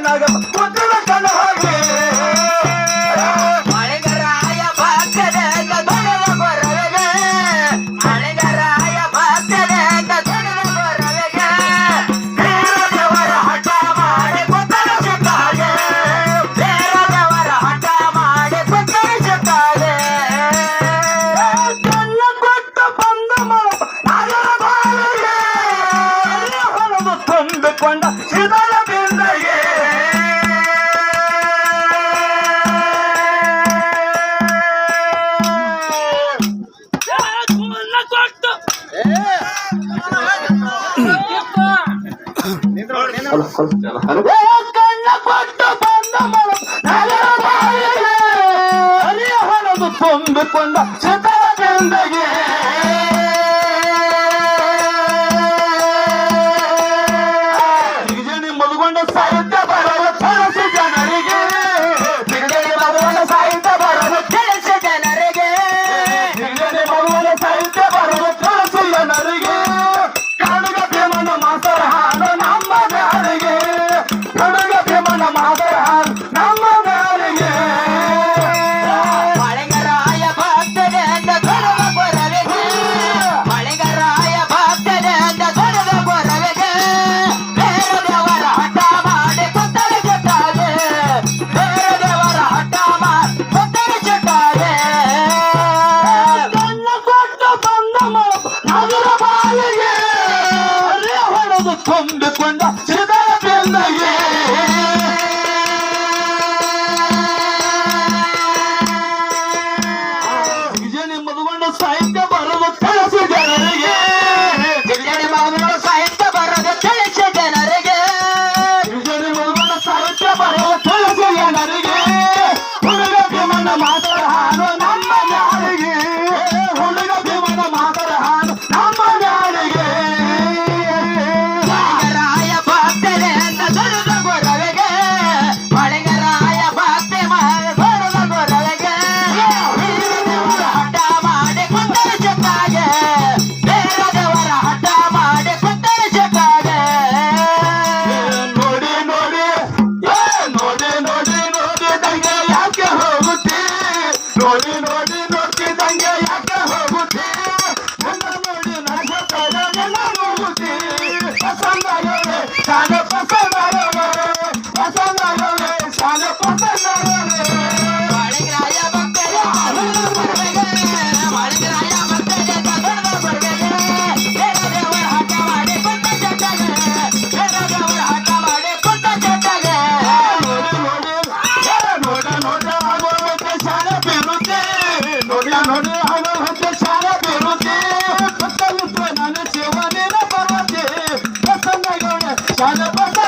నాగమ్మ ಕಣ್ಣ ಕೊಟ್ಟು ಬಂದ ಮಳ ಹರಿಯ ತುಂಬಿಕೊಂಡ tombe. Cada batalha